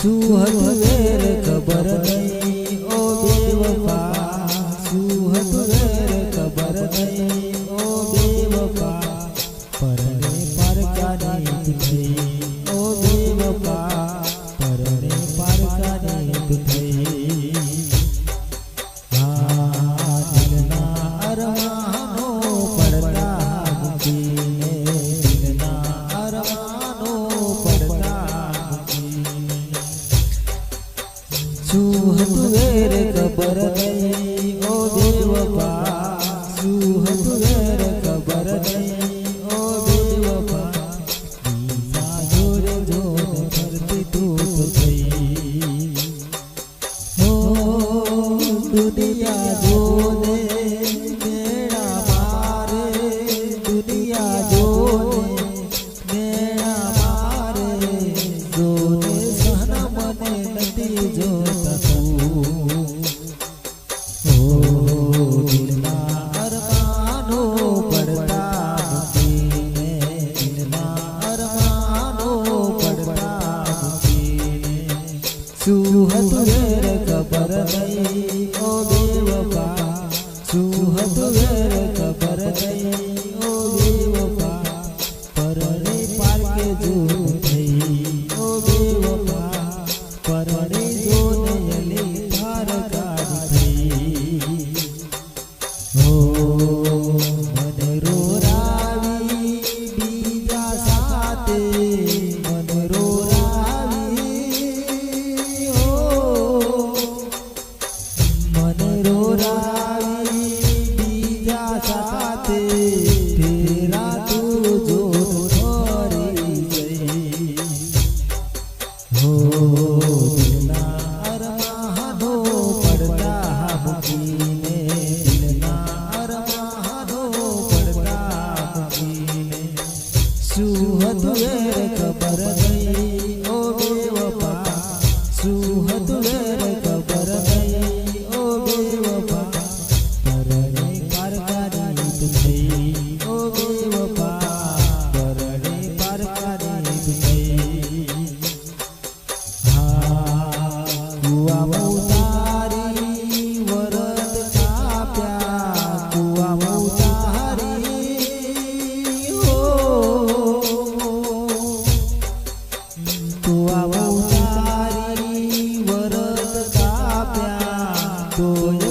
શું હતું વેર ખબર નહીં ઓ દેવપા શું શું હતું રે ખબર નહીં ઓ દેવપા શું હતું રે ખબર નહીં. દુનિયા જોને નથી જોતા તું ઓ દિલના અરમાનો પડતા મૂકીને દિલના અરમાનો પડતા મૂકીને શું હતું વેર ખબર નહીં ઓ બેવફા શું હતું વેર ખબર નહીં ઓ શું હતું વેર ખબર નહીં ઓ બેવફા શું હતું વેર ખબર નહીં ઓ બેવફા પરણે પારકારી તું થઈ, ઓ બેવફા પરણે પારકારી તું થઈ. હા કુવામાં tôi